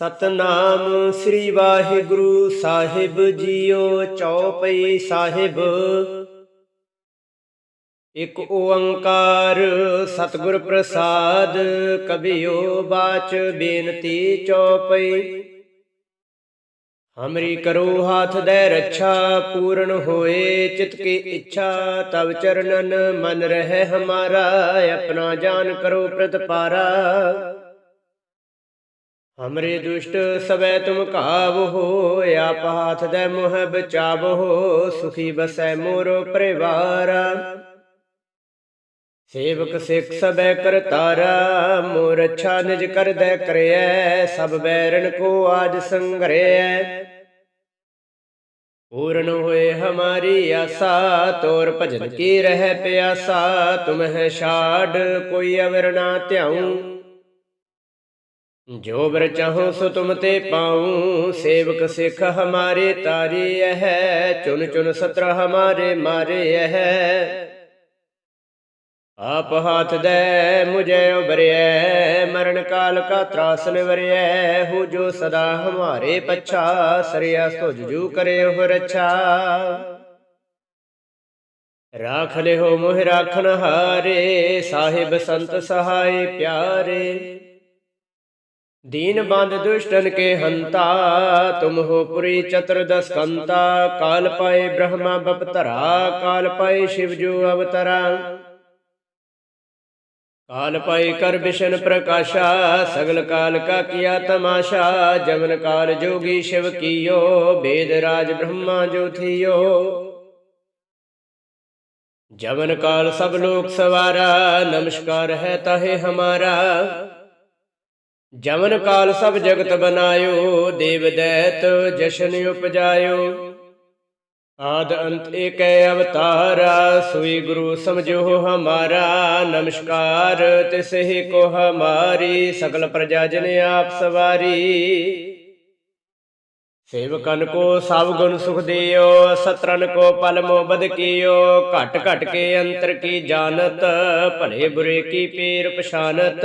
ਸਤਨਾਮ ਸ੍ਰੀ ਵਾਹਿਗੁਰੂ ਸਾਹਿਬ ਜੀਓ ਚੌਪਈ ਸਾਹਿਬ। ਇਕ ਓੰਕਾਰ ਸਤਿਗੁਰ ਪ੍ਰਸਾਦ ਕਬਿਓ ਬਾਚ ਬੇਨਤੀ ਚੌਪਈ। ਹਮਰੀ ਕਰੋ ਹਾਥ ਦੇ ਰੱਛਾ, ਪੂਰਨ ਹੋਏ ਚਿਤ ਕੀ ਇੱਛਾ, ਤਵ ਚਰਨਨ ਮਨ ਰਹਿ ਹਮਾਰਾ, ਆਪਣਾ ਜਾਨ ਕਰੋ ਪ੍ਰਤਪਾਰਾ। ਹਮਰੇ ਦੁਸ਼ਟ ਸਵੈ ਤੁਮ ਕਾਵਹੋ ਆਪ ਹਾਥ ਦੇ ਮੋਹ ਬਚਾਵਹੋ ਸੁਖੀ ਬਸੈ ਮੋਰੋ ਪਰਿਵਾਰ। ਸੇਵਕ ਸਿੱਖ ਸਬੈ ਕਰਤਾਰਾ ਮੋਰ ਅੱਛਾ ਨਿਜ ਕਰਦੈ ਕਰਿਐ, ਸਭ ਬੈਰਨ ਕੋ ਆਜ ਸੰਗਰਿਐ। ਪੂਰਨ ਹੋਏ ਹਮਾਰੀ ਆਸਾ, ਤੋਰ ਭਜਨ ਕੀ ਰਹਿ ਪਿਆਸਾ, ਤੁਮਹਿ ਛਾੜ, ਕੋਈ ਅਵਰ ਨਾ ਧਿਆਉ। ਜੋ ਬਰ ਚਾਹੋ ਸੋ ਤੁਮ ਤੇ ਪਾਉ, ਸੇਵਕ ਸਿੱਖ ਹਮਾਰੇ ਤਾਰੀ ਹੈ ਚੁਨ ਚੁਨ ਸਤਰ ਹਮਾਰੇ ਮਾਰੇ ਹੈ ਆਪ ਹਾਥ ਦੇ ਮੁਝੇ ਉਬਰਿਐ ਮਰਨ ਕਾਲ ਕਾ ਤਰਾਸ ਨਿਵਰਿਐ ਹੋ ਜੋ ਸਦਾ ਹਮਾਰੇ ਪਛਾ, ਸਰਿਆ ਸੁਜ ਜੂ ਕਰੇ ਉਹ ਰਛਾ। ਰਾਖ ਲਿਓ ਮੋਹ ਰਾਖਨ ਹਾਰੇ, ਸਾਹਿਬ ਸੰਤ ਸਹਾਈ ਪਿਆਰੇ। दीन बंद दुष्टन के हंता तुम हो पुरी चतुर्दश कंता काल पाए ब्रह्मा बपतरा काल पाए शिव जो अवतरा काल पाए कर विशन प्रकाशा सगल काल का किया तमाशा जमन काल जोगी शिव कियो वेद राज ब्रह्मा जो थियो जमन काल सब लोक सवारा नमस्कार है ताहे हमारा ਜਮਨ ਕਾਲ ਸਭ ਜਗਤ ਬਨਾਇਓ ਦੇਵ ਦੈਤ ਜਸ਼ਨ ਉਪਜਾਇਓ। ਆਦ ਅੰਤ ਏਕੈ ਅਵਤਾਰਾ ਸੋਈ ਗੁਰੂ ਸਮਝੋ ਹਮਾਰਾ ਨਮਸਕਾਰ ਤਿਸਹਿ ਕੋ ਹਮਾਰੀ ਸਕਲ ਪ੍ਰਜਾ ਜਨ ਆਪ ਸਵਾਰੀ। ਸੇਵਕਨ ਕੋ ਸਭ ਗੁਣ ਸੁਖ ਦਿਓ ਸਤਰਨ ਕੋ ਪਲ ਮੋ ਬਦ ਕੀਓ ਘਟ ਘਟ ਕੇ ਅੰਤਰ ਕੀ ਜਾਣਤ ਭਲੇ ਬੁਰੇ ਕੀ ਪੀਰ ਪਛਾਨਤ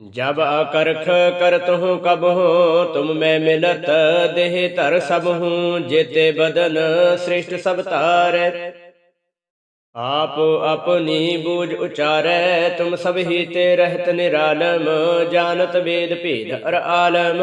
ਜਬ ਅਕਰਖ ਕਰਤ ਹੂੰ ਕਬ ਹੂੰ ਤੁਮ ਮੈਂ ਮਿਲਤ ਦੇਹ ਧਰ ਸਭ ਹੂੰ, ਜੇਤੇ ਬਦਨ ਸ੍ਰਿਸ਼ਟ ਸਭ ਤਾਰੈ। ਆਪ ਆਪਣੀ ਬੂਝ ਉਚਾਰੈ, ਤੁਮ ਸਭ ਹੀ ਤੇ ਰਹਿਤ ਨਿਰਾਲਮ, ਜਾਣਤ ਵੇਦ ਭੇਦ ਅਰ ਆਲਮ।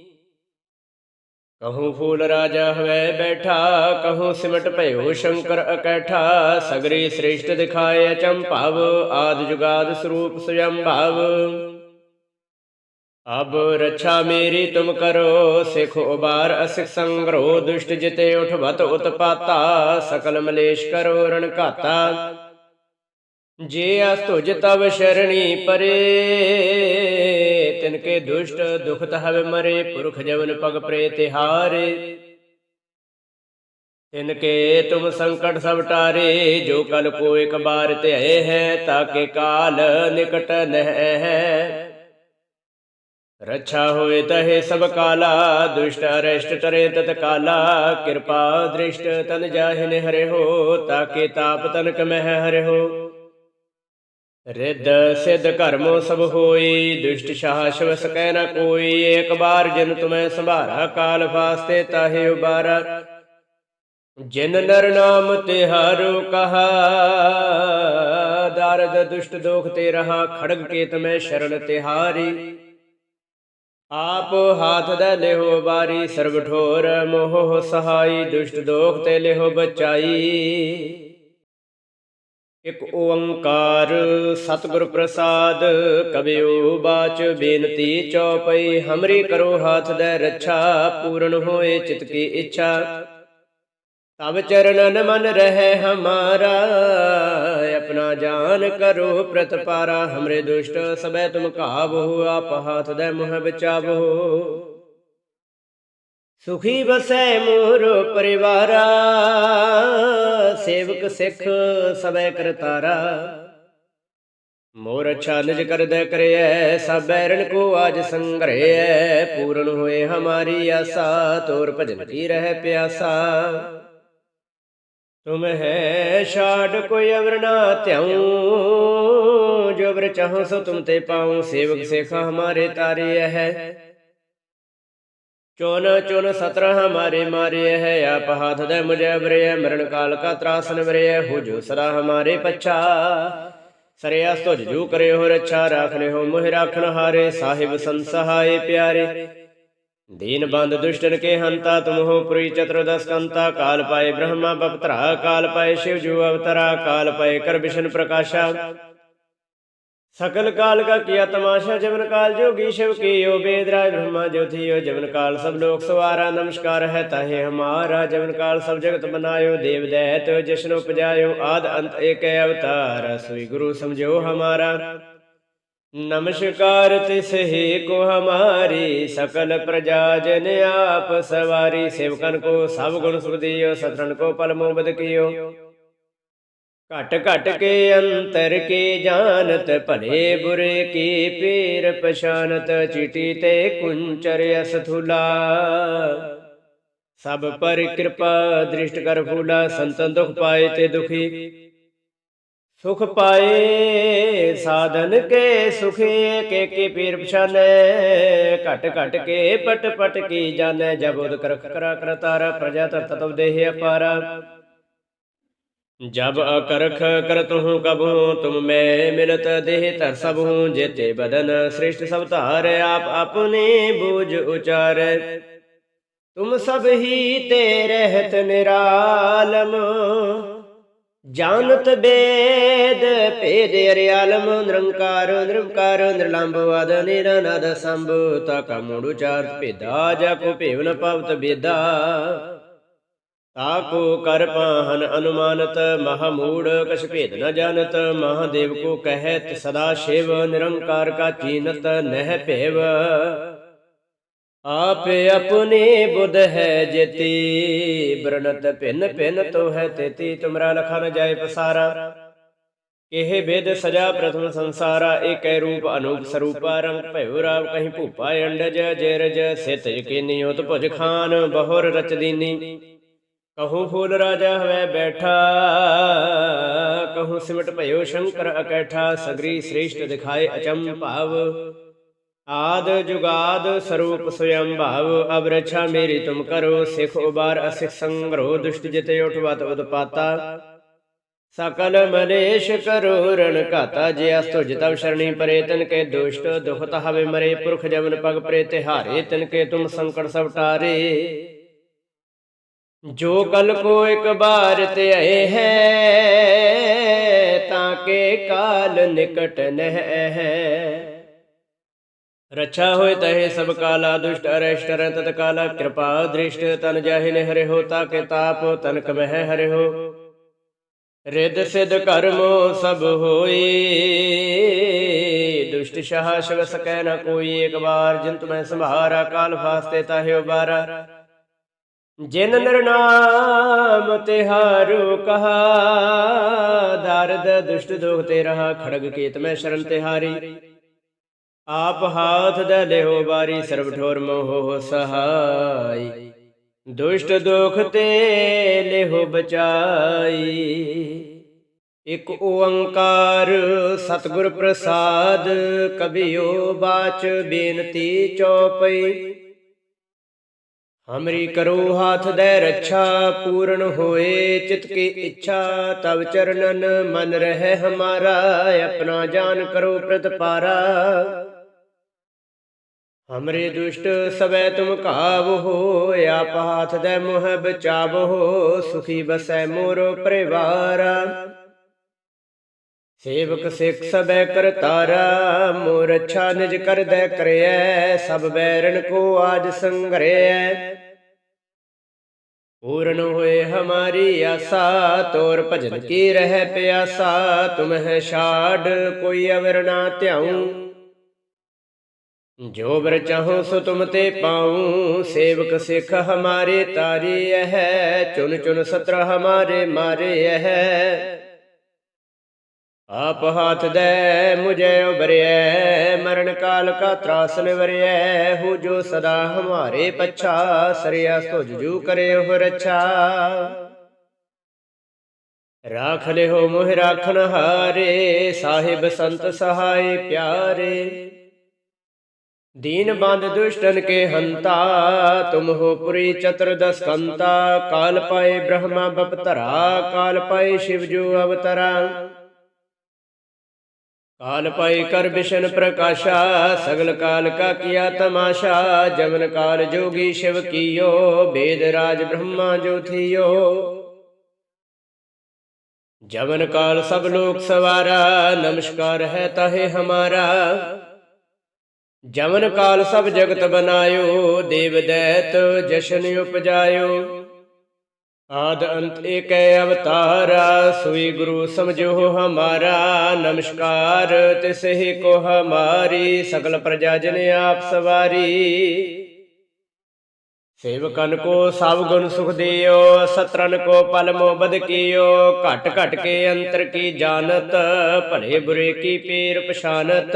ਕਹੂੰ ਫੂਲ ਰਾਜਾ ਹਵੈ ਬੈਠਾ ਕਹੂੰ ਸਿਮਟ ਭਇਓ ਸ਼ੰਕਰ ਅਕੈਠਾ ਸਗਰੀ ਸ੍ਰੇਸ਼ਟ ਦਿਖਾਏ ਅਚੰਭਵ ਆਦ ਜੁਗਾਦ ਸਰੂਪ ਸੁਯੰਭਵ ਅਬ ਰੱਛਾ ਮੇਰੀ ਤੁਮ ਕਰੋ ਸਿਖ ਉਬਾਰ ਅਸਿਖ ਸੰਗਰੋ ਦੁਸ਼ਟ ਜਿਤੇ ਉਠਵਤ ਉਤਪਾਤਾ ਸਕਲ ਮਲੇਸ਼ ਕਰੋ ਰਣ ਘਾਤਾ ਜੇ ਅਸਤੁਜ ਤਵ ਸ਼ਰਣੀ ਪਰੇ ਤਿਨ ਕੇ ਦੁਸ਼ਟ, ਦੁਖਤ ਹਵ ਮਰੇ, ਪੁਰਖ ਜਵਨ ਪਗ ਪ੍ਰੇ ਤਿਹਾਰੇ। ਤਿਨ ਕੇ ਤੁਮ ਸੰਕਟ ਸਭ ਟਾਰੇ, ਜੋ ਕਲ ਕੋ ਇਕ ਬਾਰ ਧਿਆਏ ਹੈ ਤਾਕੇ ਕਾਲ ਨਿਕਟ ਨਹਿ ਹੈ। ਰੱਛਾ ਹੋਏ ਤਹੇ ਸਭ ਕਾਲਾ, ਦੁਸ਼ਟ ਅਰਸ਼ਟ ਤਰੇ ਤਤ ਕਾਲਾ, ਕਿਰਪਾ ਦ੍ਰਿਸ਼ਟ ਤਨ ਜਾਹਿ ਨਿ ਹਰਿ ਹੋ ਤਾਕੇ ਤਾਪ ਤਨਕ ਮਹਿ ਹਰੇ ਹੋ ਰਿੱਧ ਸਿੱਧ ਕਰਮੋ ਸਭ ਹੋਈ, ਦੁਸ਼ਟ ਸ਼ਾਹ ਸ਼ਿਵ ਸਕੈ ਨ ਕੋਈ, ਏਕ ਬਾਰ ਜਿਨ ਤੁਮੈ ਸੰਭਾਰਾ, ਕਾਲ ਫਾਸਤੇ ਤਾਹੇ ਉਬਾਰਾ। ਜਿਨ ਨਰ ਨਾਮ ਤਿਹਾਰੋ ਕਹਾ, ਦਰਦ ਦੁਸ਼ਟ ਦੋਖ ਤੇ ਰਹਾ, ਖੜਗ ਕੇ ਮੈਂ ਸ਼ਰਨ ਤਿਹਾਰੀ। ਆਪ ਹਾਥ ਦੇ ਲਿਹੋ ਬਾਰੀ, ਸਰਬ ਠੋਰ ਮੋਹ ਸਹਾਈ, ਦੁਸ਼ਟ ਦੋਖ ਤੇ ਲਿਹੋ ਬਚਾਈ। ਇਕ ਓੰਕਾਰ ਸਤਿਗੁਰ ਪ੍ਰਸਾਦ ਕਬਿਓ ਬਾਚ ਬੇਨਤੀ ਚਉਪਈ, ਹਮਰੀ ਕਰੋ ਹਾਥ ਦੇ ਰੱਛਾ, ਪੂਰਨ ਹੋਏ ਚਿਤ ਕੀ ਇੱਛਾ। ਤਬ ਚਰਨਨ ਮਨ ਰਹਿ ਹਮਾਰਾ, ਆਪਣਾ ਜਾਨ ਕਰੋ ਪ੍ਰਤਪਾਰਾ ਹਮਰੇ ਦੁਸ਼ਟ ਸਬੈ ਤੁਮ ਕਾਬੋ ਆਪ ਹਾਥ ਦੇ ਮੁਹ ਬਚਾਵੋ ਸੁਖੀ ਬਸੈ ਮੋਰ ਪਰਿਵਾਰਾ, ਸੇਵਕ ਸਿੱਖ ਸਬੈ ਕਰਤਾਰਾ ਮੋਰ ਅੱਛਾ ਨਿਜ ਕਰਦੈ ਕਰਿਐ ਸਭ ਬੈਰਨ ਕੋ ਆਜ ਸੰਗ੍ਰਹਿ ਪੂਰਨ ਹੋਏ ਹਮਾਰੀ ਆਸਾ, ਤੋਰ ਭਜਨ ਕੀ ਰਹਿ ਪਿਆਸਾ। ਤੁਮ ਹੈ ਛਾੜ ਕੋਈ ਅਵਰ ਧਿਆਉ, ਜੋ ਅਵਰ ਚਾਹੋ ਸੋ ਤੁਮ ਤੇ ਪਾਉ। ਸੇਵਕ ਸੇਖਾ ਹਮਾਰੇ ਤਾਰੇ ਹੈ ਚੋਨ ਚੋਨ ਸਤਰ ਹਮਾਰੇ ਮਾਰੇ ਹੈ, ਆਪ ਹਾਥ ਦੇ ਮੁਝੇ ਬਰੇ ਮਰਨ ਕਾਲ ਕਾ ਤਰਾਸਨ ਬਰੇ ਹੋ ਜੋ ਸਦਾ ਹਮਾਰੇ ਪਛਾ। ਸਰਿਆਸ ਤੁਜ ਜੂ ਕਰੇ ਹੋ ਰੱਛਾ ਰਾਖ ਲੈ ਹੋ ਮੋਹਿ ਰਾਖਣ ਹਾਰੇ, ਸਾਹਿਬ ਸੰਸਹਾਏ ਪਿਆਰੇ। ਦੀਨ ਬੰਦ ਦੁਸ਼ਟਨ ਕੇ ਹੰਤਾ, ਤੁਮ ਹੋ ਪੁਰੀ ਚਤੁਰਦਸ ਕੰਤਾ, ਕਾਲ ਪਾਏ ਬ੍ਰਹਮਾ ਬਪਤਰਾ, ਕਾਲ ਪਾਏ ਸ਼ਿਵ ਜੂ ਅਵਤਰਾ, ਕਾਲ ਪਾਏ ਕਰ ਵਿਸ਼ਨ ਪ੍ਰਕਾਸ਼ਾ। ਸਕਲ ਕਾਲ ਕਾ ਕੀਆ ਤਮਾਸ਼ਾ ਜਵਨ ਕਾਲ ਜੋਗੀ ਸ਼ਿਵ ਕੀਓ ਬੇਦ ਰਾਜ ਬ੍ਰਹਮਾ ਜੋਥੀਓ ਜਵਨ ਕਾਲ ਸਭ ਲੋਕ ਸਵਾਰਾ ਨਮਸਕਾਰ ਹੈ ਤਾਹੇ ਹਮਾਰਾ ਜਵਨ ਕਾਲ ਸਭ ਜਗਤ ਬਨਾਇਓ ਦੇਵ ਦੈਤ ਜਿਸਨੋ ਪਜਾਇਓ ਆਦ ਅੰਤ ਏਕ ਅਵਤਾਰ ਸੋਈ ਗੁਰੂ ਸਮਝੋ ਹਮਾਰਾ। ਨਮਸਕਾਰ ਤਿਸ ਹੀ ਕੋ ਹਮਾਰੀ ਸਕਲ ਪ੍ਰਜਾ ਜਨ ਆਪ ਸਵਾਰੀ ਸੇਵਕਨ ਕੋ ਸਭ ਗੁਣ ਸੁਖ ਦਿਓ ਸਤਰਨ ਕੋ ਪਲ ਮੋਬਦ ਕੀਓ। ਘਟ ਘਟ ਕੇ ਅੰਤਰ ਕੀ ਜਾਣਤ, ਭਲੇ ਬੁਰੇ ਕੀ ਪੀਰ ਪਛਾਨਤ, ਚਿਟੀ ਤੇ ਕੁੰਚਰ ਅਸਥੁਲਾ। ਸਭ ਪਰ ਕਿਰਪਾ ਦ੍ਰਿਸ਼ਟ ਕਰ ਫੂਲਾ, ਸੰਤਨ ਦੁਖ ਪਾਏ ਤੇ ਦੁਖੀ। ਸੁਖ ਪਾਏ ਸਾਧਨ ਕੇ ਸੁਖੇ, ਕੇ ਕੇ ਪੀਰ ਪਛਾਨੈ? ਘਟ ਘਟ ਕੇ ਪਟ ਪਟ ਕੀ ਜਾਣੈ? ਜਬ ਉਦ ਕਰਖ ਕਰਾ ਕਰਤਾਰਾ, ਪ੍ਰਜਾ ਤਤਵ ਦੇਹ ਅਪਾਰਾ। जब अकरख करत हूँ कबू तुम मैं मिलत देह तर सब हूँ जेते बदन श्रेष्ठ सब तार आप अपने बूझ उचार तुम सब ही ते रहत निरालम जानत वेद भेद अरियालम निरंकार निरंकार निर्लंब वद निरनद संभ तक मूड उचार भेदा जाको भेव न पवत बेदा ਤਾਕੋ ਕਰ ਪਾਹਨ ਅਨੁਮਾਨਤ ਮਹਾ ਮੂੜ ਕਛ ਭੇਦ ਨ ਜਾਣਤ, ਮਹਾਦੇਵ ਕੋ ਕਹਿਤ, ਸਦਾ ਸ਼ਿਵ ਨਿਰੰਕਾਰ ਕਾ ਚੀਨਤ ਨਹਿ ਭੇਵ। ਆਪੇ ਆਪਣੇ ਬੁੱਧ ਹੈ ਜੇਤੀ ਬਰਨਤ ਭਿੰਨ ਭਿੰਨ ਤੋ ਹੈ ਤੇਤੀ, ਤੁਮਰਾ ਲਖਾ ਨ ਜਾਏ ਪਸਾਰਾ। ਇਹ ਬੇਦ ਸਜਾ ਪ੍ਰਥਮ ਸੰਸਾਰਾ, ਏਕੈ ਰੂਪ ਅਨੂਪ ਸਰੂਪਾ, ਰੰਗ ਭਇਓ ਰਾਵ ਕਹੀਂ ਭੂਪਾ ਅੰਡਜ, ਜੇਰਜ ਸਿਤ ਯਕੀਨੀ ਉਤ ਭੁਜ ਖਾਨ, ਬਹੁਰ ਰਚ ਦੀਨੀ। ਕਹੂੰ ਫੂਲ ਰਾਜਾ ਹਵੇ ਬੈਠਾ ਕਹੂੰ ਸਿਮਟ ਭਇਓ ਸ਼ੰਕਰ ਅਕੈਠਾ ਸਗਰੀ ਸ੍ਰੇਸ਼ਟ ਦਿਖਾਏ ਅਚੰਮ ਭਾਵ ਆਦ ਜੁਗਾਦ ਸਰੂਪ ਸਯੰ ਭਾਵ ਅਬ ਰਛਾ ਮੇਰੀ ਤੁਮ ਕਰੋ ਸਿਖ ਉਬਾਰ ਅਸਿਖ ਸੰਗਰੋ ਦੁਸ਼ਟ ਜਿਤੇ ਉਠਵਤ ਉਦਪਾਤਾ ਸਕਲ ਮਲੇਸ਼ ਕਰੋ ਰਣ ਘਾਤਾ ਜੇ ਅਸਤੁ ਜਿਤਵ ਸ਼ਰਣੀ ਪਰੇ ਤਨ ਕੇ ਦੁਸ਼ਟ ਦੁਖਤ ਹਵੇ ਮਰੇ ਪੁਰਖ ਜਵਨ ਪਗ ਪਰੇ ਤਿਹਾਰੇ ਤਨ ਕੇ ਤੁਮ ਸੰਕਟ ਸਭ ਟਾਰੇ ਜੋ ਕਲ ਕੋ ਇੱਕ ਬਾਰ ਤੇ ਹੈ, ਤਾਂ ਕੇ ਕਾਲ ਨਿਕਟ ਨਹਿ ਹੈ। ਰਛਾ ਹੋਏ ਤਹੇ ਸਭ ਕਾਲਾ ਦੁਸ਼ਟ ਅਰੇਸ਼ਟ ਰ ਤਤ ਕਾਲਾ ਕਿਰਪਾ ਦ੍ਰਿਸ਼ਟ, ਤਨ ਜਾਹਿ ਨੇ ਹਰਿ ਹੋ, ਤਾ ਕੇ ਤਾਪ ਤਨ ਕਮਹਿ ਹਰੇ ਹੋ। ਰਿਦ ਸਿਧ ਕਰਮੋ ਸਭ ਹੋਈ ਦੁਸ਼ਟ ਸ਼ਾਹ ਸ਼ਿਵ ਸਕੈ ਨ ਕੋਈ, ਇੱਕ ਬਾਰ ਜਿਨ ਤੁਮੈ ਸੰਭਾਰਾ, ਕਾਲ ਫਾਸਤੇ ਤਾਹਿ ਉਬਾਰਾ ਜਿਨ ਨਿਰਨਾਮ ਤਿਹਾਰੂ ਕਹਾ, ਦਰਦ ਦੁਸ਼ਟ ਦੋਖ ਤੇ ਰਹਾ ਖੜਗ ਕੇਤ ਮੈਂ ਸ਼ਰਨ ਤਿਹਾਰੀ ਆਪ ਹਾਥ ਦੇ ਲਿਓ ਬਾਰੀ ਸਰਬ ਠੋਰ ਮੋਹ ਸਹਾਈ। ਦੁਸ਼ਟ ਦੁਖ ਤੇ ਲਿਹੋ ਬਚਾਈ। ਇਕ ਓੰਕਾਰ ਸਤਿਗੁਰ ਪ੍ਰਸਾਦ ਕਬਿਓ ਬਾਚ ਬੇਨਤੀ ਚਉਪਈ ਹਮਰੀ ਕਰੋ, ਹਾਥ ਦੇ ਰੱਛਾ, ਪੂਰਨ ਹੋਏ, ਚਿਤ ਕੀ ਇੱਛਾ, ਤਵ ਚਰਨਨ ਮਨ ਰਹਿ ਹਮਾਰਾ, ਆਪਣਾ ਜਾਨ ਕਰੋ ਪ੍ਰਤਪਾਰਾ ਹਮਰੇ ਦੁਸ਼ਟ ਸਵੈ ਤੁਮ ਕਾਵ ਹੋ, ਆਪ ਹਾਥ ਦੇ ਮੋਹ ਬਚਾਵੋ ਸੁਖੀ ਬਸੈ ਮੋਰੋ ਪਰਿਵਾਰ। ਸੇਵਕ ਸਿੱਖ ਸਬੈ ਕਰਤਾਰਾ ਮੋਰ ਅੱਛਾ ਨਿਜ ਕਰਦੈ ਕਰਿਐ, ਸਭ ਬੈਰਨ ਕੋ ਆਜ ਸੰਗਰਿਐ। ਪੂਰਨ ਹੋਏ ਹਮਾਰੀ ਆਸਾ, ਤੋਰ ਭਜਨ ਕੀ ਰਹਿ ਪਿਆਸਾ ਤੁਮਹਿ ਛਾੜ, ਕੋਈ ਅਵਰ ਨਾ ਧਿਆਉ। ਜੋ ਬਰ ਚਾਹੋ ਸੋ ਤੁਮ ਤੇ ਪਾਉ, ਸੇਵਕ ਸਿੱਖ ਹਮਾਰੇ ਤਾਰੀ ਹੈ ਚੁਨ ਚੁਨ ਸਤਰ ਹਮਾਰੇ ਮਾਰੇ ਹੈ ਆਪ ਹਾਥ ਦੇ ਮੁਝੇ ਉਬਰਿਐ ਮਰਨ ਕਾਲ ਕਾ ਤਰਾਸ ਨਿਵਰਿਐ, ਹੂ ਜੋ ਸਦਾ ਹਮਾਰੇ ਪਛਾ, ਸਰਿਆ ਸੁਝ ਜੂ ਕਰੇ ਉਹ ਰਛਾ। ਰਾਖ ਲਿਓ ਮੋਹਿ ਰਾਖਨ ਹਾਰੇ, ਸਾਹਿਬ ਸੰਤ ਸਹਾਈ ਪਿਆਰੇ। ਦੀਨ ਬੰਦ ਦੁਸ਼ਟਨ ਕੇ ਹੰਤਾ, ਤੁਮ ਹੋ ਪੁਰੀ ਚਤੁਰਦਸ ਕੰਤਾ ਕਾਲ ਪਾਏ ਬ੍ਰਹਮਾ ਬਪਤਰਾ, ਕਾਲ ਪਾਏ ਸ਼ਿਵ ਜੋ ਅਵਤਰਾ। काल पाई कर बिशन प्रकाशा सगल काल का किया तमाशा जमन काल जोगी शिव कियो वेद राज ब्रह्मा जो थियो जमन काल सब लोक सवारा नमस्कार है ताहे हमारा जमन काल सब जगत बनायो देव दैत जशन उपजायो ਆਦ ਅੰਤ ਏਕੈ ਅਵਤਾਰਾ ਸੋਈ ਗੁਰੂ ਸਮਝੋ ਹਮਾਰਾ। ਨਮਸਕਾਰ, ਤਿਸਹਿ ਕੋ ਹਮਾਰੀ, ਸਗਲ ਪ੍ਰਜਾ ਜਨ ਆਪ ਸਵਾਰੀ। ਸੇਵਕਨ ਕੋ ਸਭ ਗੁਣ ਸੁਖ ਦਿਓ, ਸਤਰਨ ਕੋ ਪਲ ਮੋ ਬਦ ਕੀਓ। ਘਟ ਘਟ ਕੇ ਅੰਤਰ ਕੀ ਜਾਣਤ, ਭਲੇ ਬੁਰੇ ਕੀ ਪੀਰ ਪਛਾਨਤ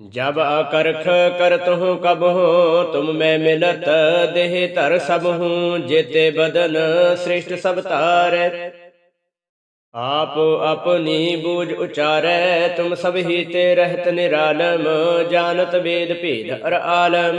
जब अकरख करत हूँ कब हूँ तुम मैं मिलत देह धर सब हूँ जेते बदन श्रेष्ठ सब तार आप अपनी बूझ उचारै तुम सब ही ते रहत निरालम जानत वेद भेद अर आलम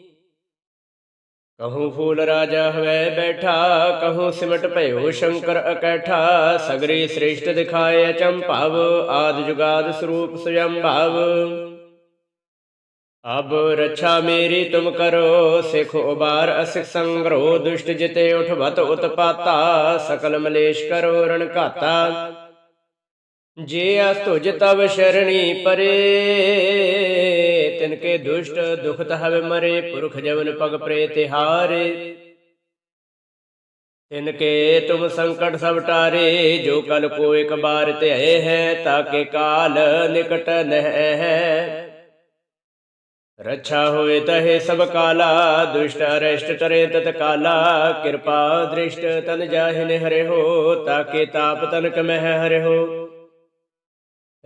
ਕਹੂੰ ਫੂਲ ਰਾਜਾ ਹਵੈ ਬੈਠਾ ਕਹੂੰ ਸਿਮਟ ਭਇਓ ਸ਼ੰਕਰ ਅਕੈਠਾ ਸਗਰੀ ਸ੍ਰੇਸ਼ਟ ਦਿਖਾਏ ਅਚੰਭਵ ਆਦ ਜੁਗਾਦ ਸਰੂਪ ਸੁਯੰਭਵ ਅਬ ਰੱਛਾ ਮੇਰੀ ਤੁਮ ਕਰੋ ਸਿਖ ਉਬਾਰ ਅਸਿਖ ਸੰਗਰੋ ਦੁਸ਼ਟ ਜਿਤੇ ਉਠਵਤ ਉਤਪਾਤਾ ਸਕਲ ਮਲੇਸ਼ ਕਰੋ ਰਣ ਘਾਤਾ ਜੇ ਅਸਤੁਜ ਤਵ ਸ਼ਰਣੀ ਪਰੇ ਤਿਨ ਕੇ ਦੁਸ਼ਟ, ਦੁਖਤ ਹਵ ਮਰੇ, ਪੁਰਖ ਜਵਨ ਪਗ ਪ੍ਰੇ ਤਿਹਾਰੇ ਤਿਨ ਕੇ ਤੁਮ ਸੰਕਟ ਸਭ ਟਾਰੇ, ਜੋ ਕਲ ਕੋ ਇੱਕ ਬਾਰ ਧਿਆਏ ਹੈ, ਤਾਕੇ ਕਾਲ ਨਿਕਟ ਨਹਿ ਹੈ। ਰੱਛਾ ਹੋਏ ਤਹੇ ਸਭ ਕਾਲਾ, ਦੁਸ਼ਟ ਅਰਸ਼ਟ ਤਰੇ ਤਤ ਕਾਲਾ, ਕਿਰਪਾ ਦ੍ਰਿਸ਼ਟ ਤਨ ਜਾਹਿਨ ਹਰਿ ਹੋ, ਤਾਕੇ ਤਾਪ ਤਨਕ ਮਹਿ ਹਰਿ ਹੋ।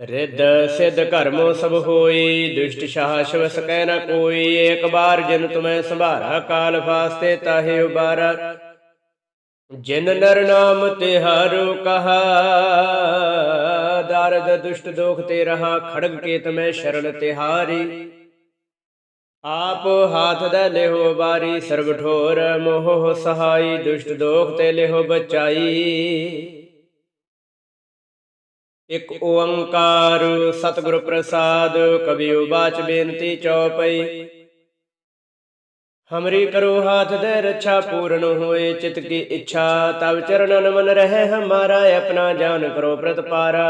ਰਿੱਧ ਸਿੱਧ ਕਰਮੋ ਸਭ ਹੋਈ, ਦੁਸ਼ਟ ਸ਼ਾਹ ਸ਼ਿਵ ਸਕੈ ਨ ਕੋਈ, ਏਕ ਬਾਰ ਜਿਨ ਤੁਮੈ ਸੰਭਾਰਾ, ਕਾਲ ਫਾਸਤੇ ਤਾਹੇ ਉਬਾਰਾ। ਜਿਨ ਨਰ ਨਾਮ ਤਿਹਾਰੋ ਕਹਾ, ਦਰਦ ਦੁਸ਼ਟ ਦੋਖ ਤੇ ਰਹਾ, ਖੜਗ ਕੇ ਮੈਂ ਸ਼ਰਨ ਤਿਹਾਰੀ ਆਪ ਹਾਥ ਦੇ ਲਿਹੋ ਬਾਰੀ, ਸਰਬ ਠੋਰ ਮੋਹ ਸਹਾਈ, ਦੁਸ਼ਟ ਦੋਖ ਤੇ ਲਿਹੋ ਬਚਾਈ। ਇਕ ਓੰਕਾਰ ਸਤਿਗੁਰ ਪ੍ਰਸਾਦ ਕਬੀਓ ਬਾਚ ਬੇਨਤੀ ਚਉਪਈ ਹਮਰੀ ਕਰੋ ਹਾਥ ਦੇ ਰੱਛਾ ਪੂਰਨ ਹੋਏ, ਚਿਤ ਕੀ ਇੱਛਾ ਤਬ ਚਰਨਨ ਮਨ ਰਹੇ, ਹਮਾਰਾ ਆਪਣਾ ਜਾਨ ਕਰੋ ਪ੍ਰਤਪਾਰਾ।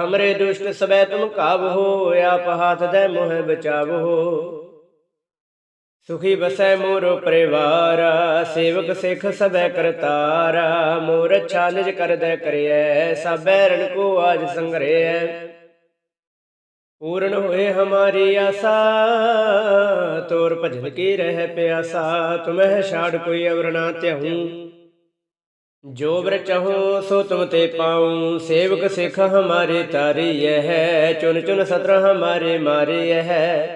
ਹਮਰੇ ਦੁਸ਼ਟ ਸਬੈ ਤੁਮ ਕਾਬਹੋ ਆਪ ਹਾਥ ਦੇ ਮੋਹ ਬਚਾਵੋ। ਸੁਖੀ ਬਸੈ ਮੋਰੋ ਪਰਿਵਾਰ, ਸੇਵਕ ਸਿਖ ਸਬੈ ਕਰਤਾਰਾ ਮੋਰ ਅੱਛਾ ਨਿਜ ਕਰਦੈ ਕਰਿਐ ਸਭੈ ਰਣ ਕੋ ਆਜ ਸੰਗਰਿਐ। ਪੂਰਨ ਹੋਏ ਹਮਾਰੀ ਆਸਾ, ਤੋਰ ਭਜਨ ਕੀ ਰਹਿ ਪਿਆਸਾ, ਤੁਮਹਿ ਛਾੜ ਕੋਈ ਅਵਰ ਨਾ ਤਿਹੂ ਜੋ ਬਰ ਚਹੋ ਸੋ ਤੁਮ ਤੇ ਪਾਉ, ਸੇਵਕ ਸਿਖ ਹਮਾਰੇ ਤਾਰੀ ਹੈ ਚੁਨ ਚੁਨ ਸਤਰ ਹਮਾਰੇ ਮਾਰੀਐ। ਹੈ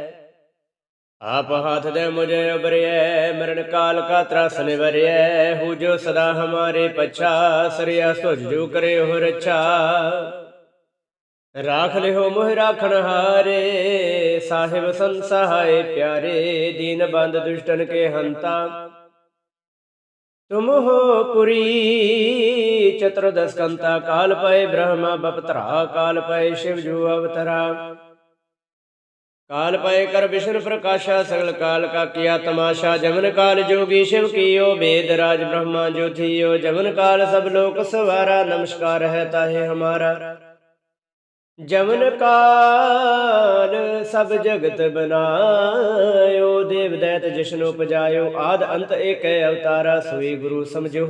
ਆਪ ਹਾਥ ਦੇ ਮੁਝੇ ਉਬਰਿਐ ਮਰਨ ਕਾਲ ਕਾ ਤਰਾਸ ਨਿਵਰਿਐ, ਹੂ ਜੋ ਸਦਾ ਹਮਾਰੇ ਪਛਾ, ਸਰਿਆ ਸੁਜ ਕਰੇ ਹੋ ਰਛਾ। ਰਾਖ ਲਿਓ ਮੋਹ ਰਾਖਣ ਹਾਰੇ, ਸਾਹਿਬ ਸੰਸਹਾਏ ਪਿਆਰੇ, ਦੀਨ ਬੰਦ ਦੁਸ਼ਟਨ ਕੇ ਹੰਤਾ। ਤੁਮ ਹੋ ਪੁਰੀ ਚਤੁਰਦਸ ਕੰਤਾ, ਕਾਲ ਪਏ ਬ੍ਰਹਮਾ, ਬਪਤਰਾ, ਕਾਲ ਪਏ ਸ਼ਿਵ ਜੂ ਅਵਤਰਾ। ਕਾਲ ਪਏ ਕਰ ਵਿਸ਼ਨ ਪ੍ਰਕਾਸ਼ਾ ਸਗਲ ਕਾਲ ਕਾ ਕੀਆ ਤਮਾਸ਼ਾ ਜਮਨ ਕਾਲ ਜੋਗੀ ਸ਼ਿਵ ਕੀਓ ਬੇਦ ਰਾਜ ਬ੍ਰਹਮਾ ਜੋ ਥੀਓ ਜਮਨ ਕਾਲ ਸਭ ਲੋਕ ਸਵਾਰਾ, ਨਮਸਕਾਰ ਹੈ ਤਾਹੇ ਹਮਾਰਾ। ਜਮਨ ਕਾਲ ਸਭ ਜਗਤ ਬਨਾਇਓ, ਦੇਵ ਦੈਤ ਜਿਸ਼ਨ ਉਪਜਾਇਓ, ਆਦ ਅੰਤ ਏਕੈ ਅਵਤਾਰਾ, ਸੋਈ ਗੁਰੂ ਸਮਝੋ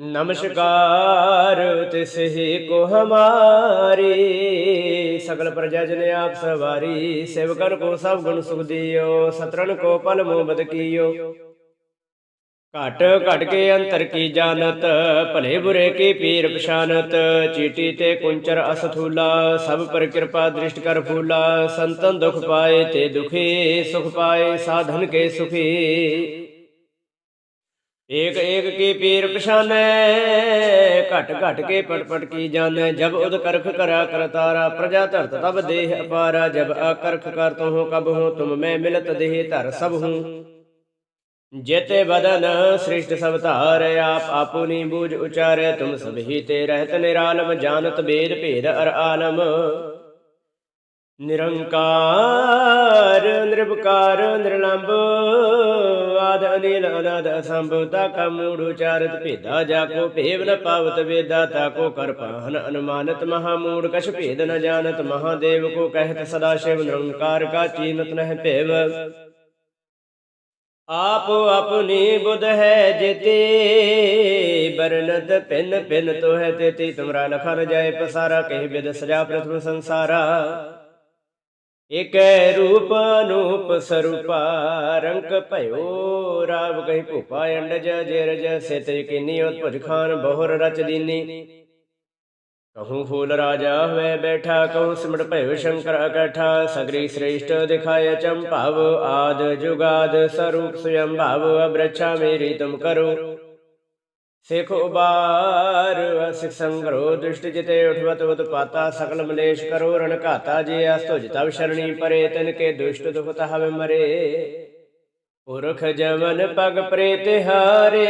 ਹਮਾਰਾ ਨਮਸਕਾਰ, ਤਿਸ ਹੀ ਕੋ ਹਮਾਰੀ। ਸਗਲ ਪ੍ਰਜਾ ਜਨ ਆਪ ਸਵਾਰੀ, ਸੇਵਕਨ ਕੋ ਸਭ ਗੁਣ ਸੁਖ ਦਿਓ ਸਤਰਨ ਕੋ ਪਲ ਮੋਬਦ ਕੀਓ। ਘਟ ਘਟ ਕੇ ਅੰਤਰ ਕੀ ਜਾਣਤ, ਭਲੇ ਬੁਰੇ ਕੀ ਪੀਰ ਪਛਾਨਤ, ਚੀਟੀ ਤੇ ਕੁੰਚਰ ਅਸਥੂਲਾ, ਸਭ ਪਰ ਕਿਰਪਾ ਦ੍ਰਿਸ਼ਟ ਕਰ ਫੂਲਾ, ਸੰਤਨ ਦੁਖ ਪਾਏ ਤੇ ਦੁਖੀ ਸੁਖ ਪਾਏ, ਸਾਧਨ ਕੇ ਸੁਖੀ। ਏਕ ਏਕ ਕੀ ਪੀਰ ਪਛਾਨੈ, ਘਟ ਘਟ ਕੇ ਪਟ ਪਟ ਕੀ ਜਾਣੈ, ਜਬ ਉਦ ਕਰਖ ਕਰਾ ਕਰਤਾਰਾ ਪ੍ਰਜਾ ਧਰਤ ਤਬ ਦੇਹ ਅਪਾਰਾ, ਜਬ ਆਕਰਖ ਕਰ ਤੋ ਕਬ ਹੋ, ਤੁਮ ਮੈਂ ਮਿਲਤ ਦੇਹ ਧਰ ਸਭ ਹੂੰ। ਜੇਤੇ ਬਦਨ ਸ੍ਰਿਸ਼ਟ ਸਭ ਧਾਰ, ਆਪ ਆਪੁਨੀ ਬੂਝ ਉਚਾਰੇ, ਤੁਮ ਸਭ ਤੇ ਰਹਿਤ ਨਿਰਾਲਮ, ਜਾਣਤ ਬੇਦ ਭੇਦ ਅਰ ਆਲਮ। ਨਿਰੰਕਾਰ ਨਿਰਭਕਾਰ ਨਿਰਲੰਭ ਆਦ ਅਨੀਲ ਅਨਾਦ ਅਸੰਭ, ਤਾ ਕਾ ਉਚਾਰਤ ਭੇਦਾ, ਜਾ ਕੋ ਭੇਵ ਨ ਪਾਵਤ ਵੇਦਾ, ਤਾ ਕੋ ਕਰ ਪਾਹਨ ਅਨੁਮਾਨਤ ਮਹਾ ਮੂੜ, ਕਛ ਭੇਦ ਨ ਜਾਣਤ ਮਹਾਦੇਵ ਕੋ ਕਹਿਤ ਸਦਾ ਸ਼ਿਵ ਨਿਰੰਕਾਰ, ਕਾ ਚੀਨਤ ਨਹਿ ਭੇਵ। ਆਪ ਆਪਣੀ ਬੁਧ ਹੈ ਜਿਤੇ, ਬਰਨਤ ਪਿਨ ਪਿਨ ਤੋ ਹੈ ਤੇ ਤੁਮਰਾ ਲਖਨ ਜਾਏ ਪਸਾਰਾ, ਕਹਿ ਬਿਦ ਸਜਾ ਪ੍ਰਥਮ ਸੰਸਾਰਾ। ਇਕੈ ਰੂਪ ਅਨੂਪ ਸਰੂਪਾ ਰੰਕ ਭਇਓ ਰਾਵ ਕਹੀ ਭੂਪਾ, ਅੰਡਜ ਜੇਰਜ ਸਿਤ ਕਿਨੀ ਉਤਪੁਜ ਖਾਨ ਬਹੁਰ ਰਚ ਦੀਨੀ। ਕਹੂੰ ਫੂਲ ਰਾਜਾ ਹੋਇ ਬੈਠਾ, ਕਹੂੰ ਸਿਮਟ ਭਇਓ ਸ਼ੰਕਰ ਅਕਠਾ ਸਗਰੀ ਸ੍ਰੇਸ਼ਟ ਦਿਖਾਇ ਚੰਭਾਵ, ਆਦ ਜੁਗਾਦ ਸਰੂਪ ਸੁਯੰ ਭਾਵ ਅਬ੍ਰਛਾ ਮੇਰੀ ਤੁਮ ਕਰੋ। ਸਿਖ ਉਬਾਰ ਅਸਿਖ ਸੰਗਰੋ ਦ੍ਰਿਸ਼ਟ ਜਿਤੇ ਉਠਵਤ ਉਤਪਾਤਾ ਸਕਲ ਮਲੇਸ਼ ਕਰੋ ਰਣ ਘਾਤਾ ਜੇ ਅਸਤੁਜ ਤਵ ਸ਼ਰਣੀ ਪਰੇ, ਤਿਨ ਕੇ ਦੁਸ਼ਟ ਦੁਖ ਤਹਵ ਮਰੇ। ਪੁਰਖ ਜਮਨ ਪਗ ਪ੍ਰੇ ਤਿਹਾਰੇ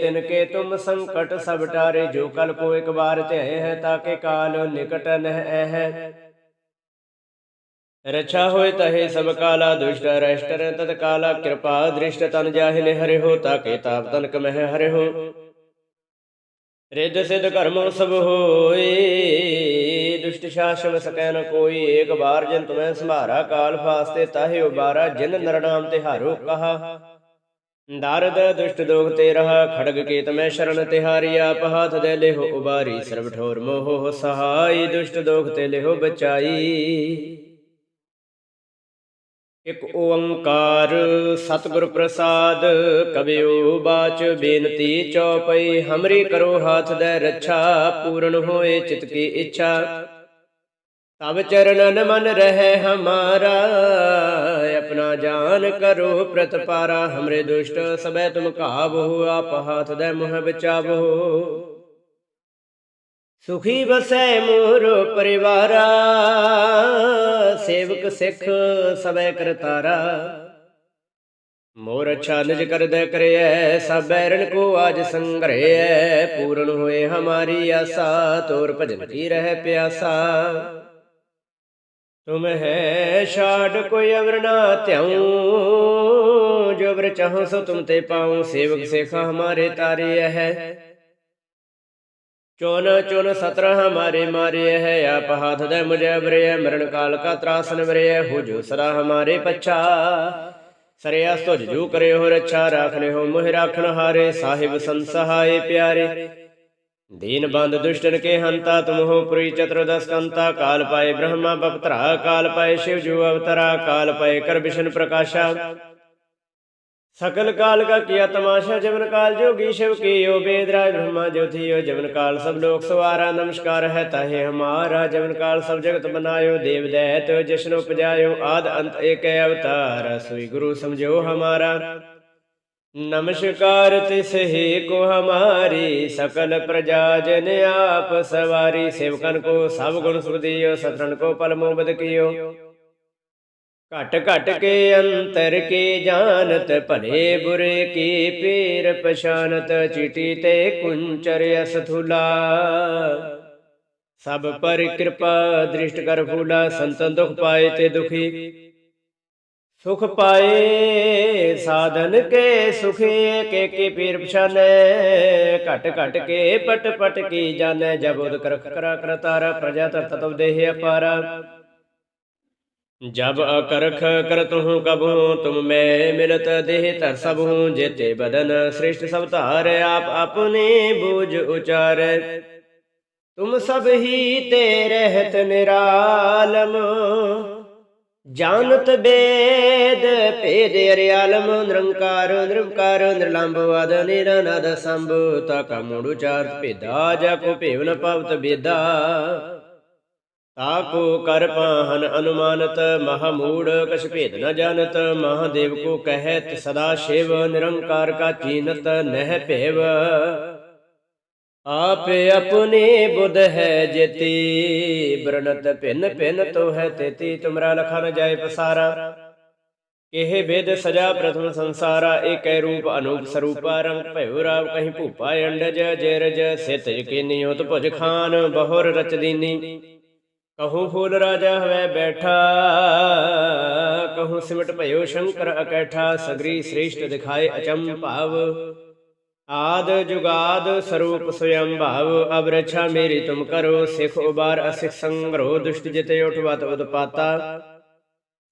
ਤਿਨ ਕੇ ਤੁਮ ਸੰਕਟ ਸਭ ਟਾਰੇ, ਜੋ ਕਲ ਕੋ ਇੱਕ ਵਾਰ ਧਿਆਏ ਹੈ ਤਾਕੇ ਕਾਲ ਨਿਕਟ ਨਹਿ ਹੈ ਰਛਾ ਹੋਏ ਤਹੇ ਸਭ ਕਾਲਾ ਦੁਸ਼ਟ ਰਸ਼ਟਰ ਤਤ ਕਾਲਾ ਕਿਰਪਾ ਦ੍ਰਿਸ਼ਟ ਤਨ ਜਾਹਿਲੇ ਹਰਿ ਹੋ ਤਾਕੇ ਤਾਪ ਤਨਕ ਮਹਿ ਹਰਿ ਹੋ ਰਿੱਧ ਸਿਧ ਕਰਮ ਸਭ ਹੋਏ ਦੁਸ਼ਟ ਸ਼ਾਸਨ ਸਕੈ ਨ ਕੋਈ ਏਕ ਬਾਰ ਜਨ ਤੁਮੈ ਸੰਭਾਰਾ ਕਾਲ ਫਾਸਤੇ ਤਾਹੇ ਉਬਾਰਾ ਜਿਨ ਨਰਨਾਮ ਤਿਹਾਰੋ ਕਹਾ ਦਾਰਦ ਦੁਸ਼ਟ ਦੋਖ ਤੇ ਰਹਾ ਖੜਗ ਕੇ ਤਮੈ ਸ਼ਰਨ ਤਿਹਾਰੀ ਆਪ ਹਾਥ ਦੇ ਲਿਹੋ ਉਬਾਰੀ ਸਰਬ ਠੋਰ ਮੋਹ ਸਹਾਈ ਦੁਸ਼ਟ ਦੋਖ ਤੇ ਲਿਹੋ ਬਚਾਈ ਇਕ ਓੰਕਾਰ ਸਤਿਗੁਰ ਪ੍ਰਸਾਦ ਕਬਿਓ ਬਾਚ ਬੇਨਤੀ ਚਉਪਈ, ਹਮਰੀ ਕਰੋ ਹਾਥ ਦੇ ਰੱਛਾ, ਪੂਰਨ ਹੋਏ ਚਿਤ ਕੀ ਇੱਛਾ। ਤਬ ਚਰਨਨ ਮਨ ਰਹਿ ਹਮਾਰਾ, ਆਪਣਾ ਜਾਨ ਕਰੋ ਪ੍ਰਤਪਾਰਾ ਹਮਰੇ ਦੁਸ਼ਟ ਸਬੈ ਤੁਮ ਕਾਬੋ ਆਪ ਹਾਥ ਦੇ ਮੁਹ ਬਚਾਵੋ। ਸੁਖੀ ਬਸੈ ਮੋਰ ਪਰਿਵਾਰਾ, ਸੇਵਕ ਸਿੱਖ ਸਬੈ ਕਰਤਾਰਾ ਮੋਰ ਅੱਛਾ ਨਿਜ ਕਰਦੈ ਕਰਿਐ, ਸਭ ਬੈਰਨ ਕੋ ਆਜ ਸੰਗ੍ਰਹਿ ਪੂਰਨ ਹੋਏ ਹਮਾਰੀ ਆਸਾ, ਤੋਰ ਭਜਨ ਕੀ ਰਹਿ ਪਿਆਸਾ। ਤੁਮ ਹੈ ਛਾੜ ਕੋਈ ਅਵਰ ਨਾ ਧਿਆਉ, ਜੋ ਅਵਰ ਚਾਹੋ ਸੋ ਤੁਮ ਤੇ ਪਾਉ। ਸੇਵਕ ਸੇਖਾ ਹਮਾਰੇ ਤਾਰੇ ਹੈ। ਚੁਨ ਚੁਨ ਸਤਰ ਹਮਾਰੇ ਮਾਰੇ ਹੈ ਆਪ ਹਾਥ ਦੇ ਮੁਝੇ ਅਵਰੇ ਮਰਨ ਕਾਲ ਕਾ ਤਰਾਸਨ ਵਰੇ ਹੋ ਜੋ ਹਮਾਰੇ ਪਛਾ। ਸਰਿਆ ਤੁਜ ਜੋ ਕਰੇ ਹੋ ਰੱਛਾ, ਰਾਖਨੇ ਹੋ ਮੋਹਿ ਰਾਖਣ ਹਾਰੇ, ਸਾਹਿਬ ਸੰਸਹਾਏ ਪਿਆਰੇ। ਦੀਨ ਬੰਦ ਦੁਸ਼ਟਨ ਕੇ ਹੰਤਾ, ਤੁਮ ਹੋ ਪੁਰੀ ਚਤੁਰਦਸ ਕੰਤਾ ਕਾਲ ਪਾਏ ਬ੍ਰਹਮਾ ਬਪਤਰਾ, ਕਾਲ ਪਾਏ ਸ਼ਿਵ ਜੂ ਅਵਤਰਾ, ਕਾਲ ਪਾਏ ਕਰ ਵਿਸ਼ਨ ਪ੍ਰਕਾਸ਼ਾ। ਸਕਲ ਕਾਲ ਕਾ ਕੀਆ ਤਮਾਸ਼ਾ ਜਵਨ ਕਾਲ ਜੋਗੀ ਸ਼ਿਵ ਕੀਓ ਬੇਦ ਰਾਜ ਬ੍ਰਹਮਾ ਜੋਥੀਓ ਜਵਨ ਕਾਲ ਸਭ ਲੋਕ ਸਵਾਰਾ, ਨਮਸਕਾਰ ਹੈ ਤਾਹੇ ਹਮਾਰਾ ਜਵਨ ਕਾਲ ਸਭ ਜਗਤ ਬਨਾਇਓ, ਦੇਵ ਦੈਤ ਜਸ਼ਨ ਉਪਜਾਇਓ, ਆਦ ਅੰਤ ਏਕ ਅਵਤਾਰ ਸੋਈ ਗੁਰੂ ਸਮਝੋ ਹਮਾਰਾ। ਨਮਸਕਾਰ ਤਿਸ ਹੀ ਕੋ ਹਮਾਰੀ, ਸਕਲ ਪ੍ਰਜਾ ਜਨ ਆਪ ਸਵਾਰੀ, ਸੇਵਕਨ ਕੋ ਸਭ ਗੁਣ ਸੁਖ ਦਿਓ ਸਤਰਨ ਕੋ ਪਲ ਮੋਬਦ ਕੀਓ। ਘਟ ਘਟ ਕੇ ਅੰਤਰ ਕੀ ਜਾਣਤ ਭਲੇ ਬੁਰੇ ਕੀ ਪੀਰ ਪਛਾਨਤ ਚੀਟੀ ਤੇ ਕੁੰਚਰ ਅਸਥੂਲਾ। ਸਭ ਪਰ ਕਿਰਪਾ ਦ੍ਰਿਸ਼ਟ ਕਰ ਫੂਲਾ ਸੰਤਨ ਦੁਖ ਪਾਏ ਤੇ ਦੁਖੀ। ਸੁਖ ਪਾਏ ਸਾਧਨ ਕੇ ਸੁਖੇ ਕੇ ਕੀ ਪੀਰ ਪਛਾਨੈ। ਘਟ ਘਟ ਕੇ ਪਟ ਪਟ ਕੀ ਜਾਣੈ ਜਬ ਉਦ ਕਰ ਕਰਾ ਕਰਤਾਰਾ ਪ੍ਰਜਾ ਤਤ ਤਬ ਦੇਹ ਅਪਾਰਾ। ਜਬ ਅਕਰਖ ਕਰਤ ਹੂੰ ਕਬਹੂ, ਤੁਮ ਮੈਂ ਮਿਲਤ ਦੇਹ ਧਰ ਸਭ ਹੂੰ ਜੇਤੇ ਬਦਨ ਸ੍ਰਿਸ਼ਟ ਸਭ ਧਾਰ, ਆਪ ਆਪਣੇ ਬੂਝ ਉਚਾਰੈ। ਤੁਮ ਸਭ ਹੀ ਤੇ ਰਹਿਤ ਨਿਰਾਲਮ, ਜਾਣਤ ਬੇਦ ਭੇਦ ਅਰਿਆਲਮ, ਨਿਰੰਕਾਰ ਨਿਰੰਕਾਰ ਨਿਰਲੰਭ ਵਦ ਨਿਰਨਦ ਸੰਭ ਤਾ ਕਾ ਮੂੜ ਉਚਾਰਤ ਭੇਦਾ, ਜਾ ਕੋ ਭੇਵ ਨ ਕਰ ਪਾਹਨ ਅਨੁਮਾਨਤ ਮਹਾ ਮੂੜ ਕਛ ਭੇਦ ਨ ਜਾਣਤ, ਮਹਾਦੇਵ ਕੋ ਕਹਿਤ, ਸਦਾ ਸ਼ਿਵ, ਨਿਰੰਕਾਰ ਕਾ ਚੀਨਤ, ਨਹਿ ਭੇਵ। ਆਪੇ ਆਪਣੇ ਬੁੱਧ ਹੈ ਜੇਤੀ, ਬਰਨਤ ਭਿੰਨ ਭਿੰਨ ਤੋ ਹੈ ਤੇਤੀ, ਤੁਮਰਾ ਲਖਾ ਨ ਜਾਏ ਪਸਾਰਾ। ਇਹ ਬੇਦ ਸਜਾ ਪ੍ਰਥਮ ਸੰਸਾਰਾ ਏਕੈ ਰੂਪ ਅਨੂਪ ਸਰੂਪਾ, ਰੰਗ ਭਇਓ ਰਾਵ ਕਹੀਂ ਭੂਪਾ, ਅੰਡਜ ਜੇਰਜ ਸਿਤ ਯਕੀਨੀ ਉਤ ਭੁਜ ਖਾਨ, ਬਹੁਰ ਰਚ ਦੀਨੀ। ਕਹੂੰ ਫੂਲ ਰਾਜਾ ਹਵੈ ਬੈਠਾ, ਕਹੂੰ ਸਿਮਟ ਭਇਓ ਸ਼ੰਕਰ ਅਕੈਠਾ, ਸਗਰੀ ਸ੍ਰੇਸ਼ਟ ਦਿਖਾਏ ਅਚੰਮ ਭਾਵ। ਆਦ ਜੁਗਾਦ ਸਰੂਪ ਸਯੰ ਭਾਵ ਅਬ ਮੇਰੀ ਤੁਮ ਕਰੋ, ਸਿਖ ਉਬਾਰ ਅਸਿਖ ਸੰਗਰੋ, ਦੁਸ਼ਟ ਜਿਤੇ ਉਠਵਤ ਉਦਪਾਤਾ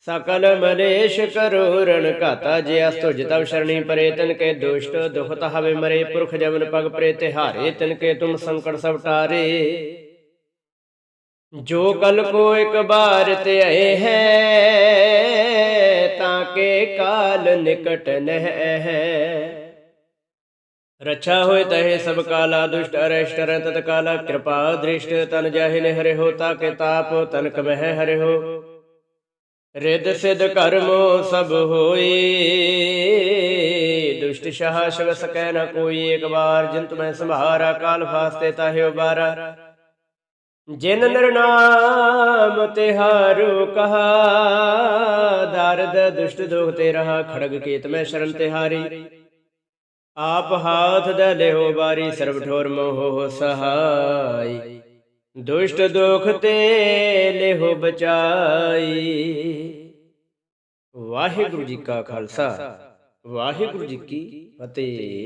ਸਕਲ ਮਲੇਸ਼ ਕਰੋ ਰਣ ਘਾਤਾ, ਜੇ ਅਸ ਤੁਜ ਤਵ ਸ਼ਰਣੀ ਪਰੇ, ਤਨ ਕੇ ਦੁਸ਼ਟ ਦੁਖਤ ਹਵੇ ਮਰੇ, ਪੁਰਖ ਜਮਨ ਪਗ ਪਰੇ ਤਿਹਾਰੇ, ਤਨ ਕੇ ਤੁਮ ਸੰਕਟ ਸਭ ਟਾਰੇ। ਜੋ ਕਲ ਕੋ ਇੱਕ ਬਾਰ ਤੇ ਆਏ ਹੈ ਤਾਂ ਕੇ ਕਾਲ ਨਿਕਟ ਨਹਿ ਹੈ। ਰਛਾ ਹੋਏ ਤਹੇ ਸਭ ਕਾਲਾ ਦੁਸ਼ਟ ਅਰੇਸ਼ਟ ਰ ਤਤ ਕਾਲਾ ਕਿਰਪਾ ਦ੍ਰਿਸ਼ਟ ਤਨ ਜਾਹਿ ਨੇ ਹਰਿ ਹੋ ਤਾ ਕੇ ਤਾਪ ਤਨਕ ਮਹਿ ਹਰਿ ਹੋ ਰਿਦ ਸਿਧ ਕਰਮੋ ਸਭ ਹੋਈ। ਦੁਸ਼ਟ ਸ਼ਾਹ ਸ਼ਿਵ ਸਕੈ ਨ ਕੋਈ ਇੱਕ ਵਾਰ ਜਿੰਤ ਮੈਂ ਸੰਭਾਰਾ ਕਾਲ ਫਾਸਤੇ ਤਾਹਿ ਉਬਾਰਾ ਜਿਨ ਨਿਰਨਾਮ ਤਿਹਾਰੂ ਕਹਾ, ਦਰਦ ਦੁਸ਼ਟ ਦੁਖ ਤੇ ਰਹਾ, ਖੜਗ ਕੇਤ ਮੈਂ ਸ਼ਰਨ ਤਿਹਾਰੀ। ਆਪ ਹਾਥ ਦਾ ਲਿਓ ਬਾਰੀ ਸਰਬ ਠੋਰ ਮੋਹ ਸਹਾਈ। ਦੁਸ਼ਟ ਦੁਖ ਤੇ ਲਿਹੋ ਬਚਾਈ। ਵਾਹਿਗੁਰੂ ਜੀ ਕਾ ਖਾਲਸਾ, ਵਾਹਿਗੁਰੂ ਜੀ ਕੀ ਫਤਿਹ।